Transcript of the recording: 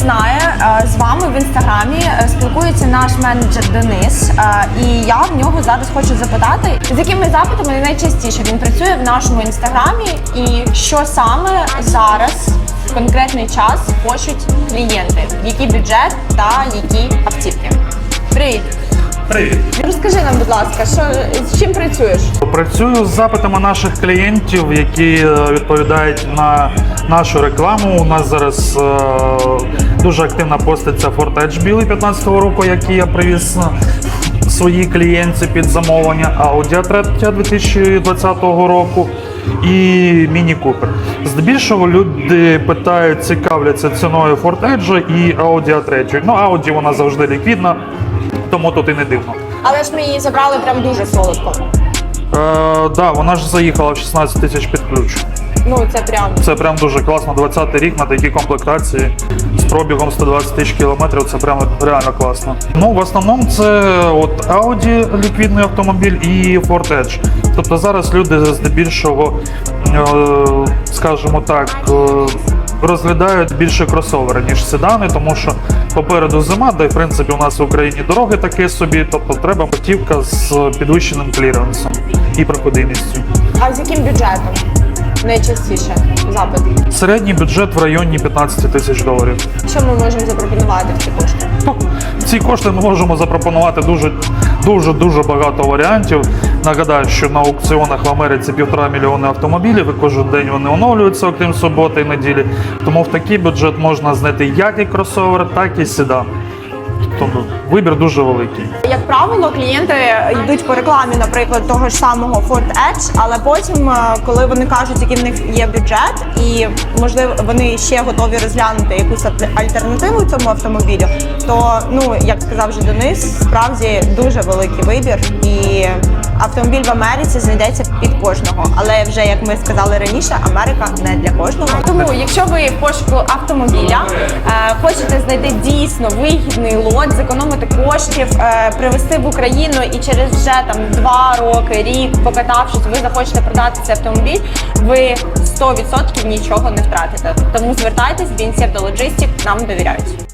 знає, е, з вами в інстаграмі е, спілкується наш менеджер Денис. Е, І я в нього зараз хочу запитати, з якими запитами найчастіше він працює в нашому інстаграмі, і що саме зараз в конкретний час хочуть клієнти, який бюджет та які автівки. Привіт! Привіт. Розкажи нам, будь ласка, що з чим працюєш? Працюю з запитами наших клієнтів, які е, відповідають на нашу рекламу. У нас зараз е, дуже активно поститься Ford Edge білий 15-го року, який я привіз е, своїй клієнтці під замовлення, Audi A3 2020 року. І Міні Купер. Здебільшого люди питають, цікавляться ціною Ford Edge і Audi A3. Ну, Audi вона завжди ліквідна, тому тут і не дивно. Але ж ми її забрали прям дуже солодко. Е, да, вона ж заїхала в 16 тисяч під ключ. Ну це прям Це прям дуже класно. 20-й рік на такій комплектації з пробігом 120 тисяч кілометрів. Це прям реально класно. Ну в основному це от Audi ліквідний автомобіль і Ford Edge. Тобто зараз люди здебільшого, е, скажімо так. е, Розглядають більше кросовери, ніж седани, тому що попереду зима, де в принципі у нас в Україні дороги такі собі, тобто треба автівка з підвищеним кліренсом і проходимістю. А з яким бюджетом? Найчастіше запит. Середній бюджет в районі 15 тисяч доларів. Що ми можемо запропонувати в ці кошти? Ну, Ці кошти ми можемо запропонувати дуже дуже дуже багато варіантів. Нагадаю, що на аукціонах в Америці півтора мільйони автомобілів, і кожен день вони оновлюються, окрім суботи і неділі. Тому в такий бюджет можна знайти як і кросовер, так і седан. Тобто вибір дуже великий. Як правило, клієнти йдуть по рекламі, наприклад, того ж самого Ford Edge, але потім, е, коли вони кажуть, який в них є бюджет, і можливо вони ще готові розглянути якусь аль- альтернативу цьому автомобілю, то ну як сказав вже Денис, справді дуже великий вибір, і автомобіль в Америці знайдеться під кожного. Але вже як ми сказали раніше, Америка не для кожного. Тому, якщо ви в пошуку автомобіля е, хочете знайти дійсно вигідний лот, зекономити коштів, е, привезти в Україну і через вже там два роки, рік покатавшись, ви захочете продати цей автомобіль, ви 100% нічого не втратите. Тому звертайтесь, BNC Автологистів нам довіряють.